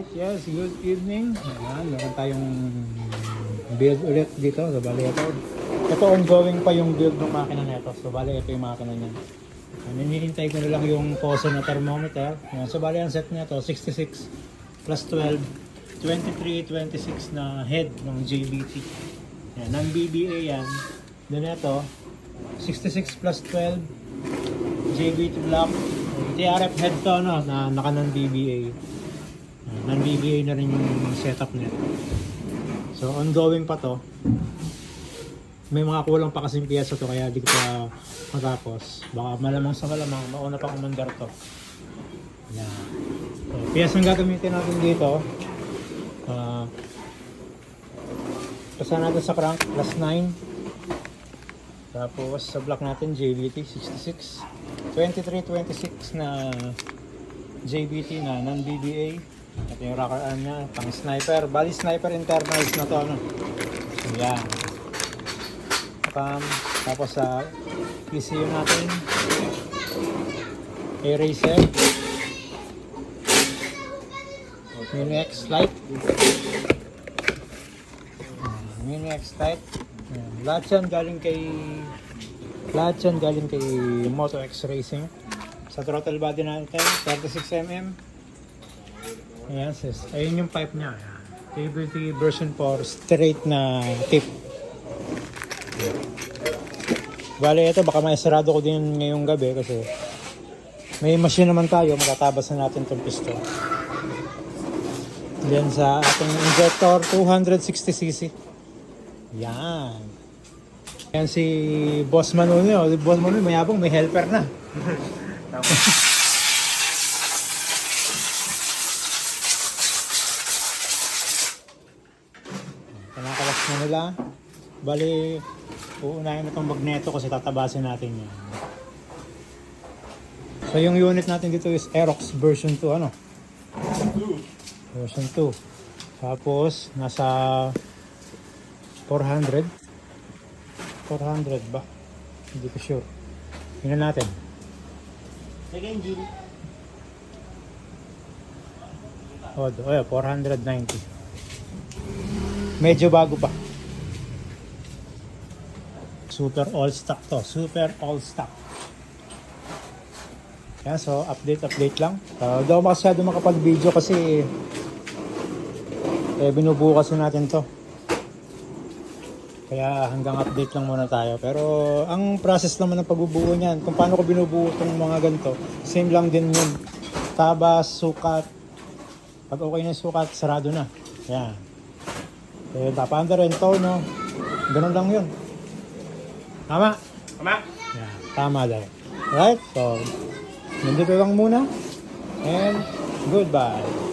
Alright, yes, good evening. Ayan, meron tayong build ulit dito. So, bali ito. Ito ongoing pa yung build ng makina nito. So, bali ito yung makina niya. Ayan, hinihintay ko na lang yung pose na thermometer. Ayan, so, bali ang set niya to 66 plus 12, 23, 26 na head ng JBT. Ayan, ng BBA yan. Then ito, 66 plus 12, JBT block. TRF head to no, na naka ng BBA. Uh, non-BBA na rin yung setup nito. So ongoing pa to. May mga kulang pa kasing piyesa to kaya di ko pa matapos. Baka malamang sa malamang mauna pa umandar to. Yan. So, piyesang gagamitin natin dito. Uh, Pasa natin sa crank plus 9. Tapos sa block natin JBT 66. 2326 na JBT na non-BBA. Ito yung rocker arm niya, pang sniper. Bali sniper internals na to ano. Yan. Cam. Tapos sa PCU natin. Eraser. Mini X light. Mini X light. Yan. Lahat yan galing kay lahat yan galing kay Moto X Racing. Sa throttle body natin, 36mm. Ayan, sis. Ayun yung pipe niya. Ayan. KBT version 4, straight na tip. Bale, ito baka maisarado ko din ngayong gabi kasi may machine naman tayo, matatabas na natin itong piston. Then sa ating injector, 260cc. Yan. Yan si Boss Manuel. oh. Si Boss Manuel, mayabang, may helper na. Kinakalas na nila. Bali, uunahin na itong magneto kasi tatabasin natin yan. So yung unit natin dito is Aerox version 2 ano? Version 2. Tapos nasa 400. 400 ba? Hindi ko sure. Tingnan natin. Second June. Oh, oh, yeah, 490. Medyo bago pa. Super all stock to. Super all stock. Yan, so update, update lang. Uh, daw masyado makapag-video kasi eh, binubukas na natin to. Kaya hanggang update lang muna tayo. Pero ang process naman ng pagbubuo niyan, kung paano ko binubuo itong mga ganito, same lang din yun. Tabas, sukat. Pag okay na sukat, sarado na. Yan. Eh, tapanda rin, tono. Ganun lang yun. Tama? Tama? Yan, tama daw. Right? So, nandito lang muna. And goodbye.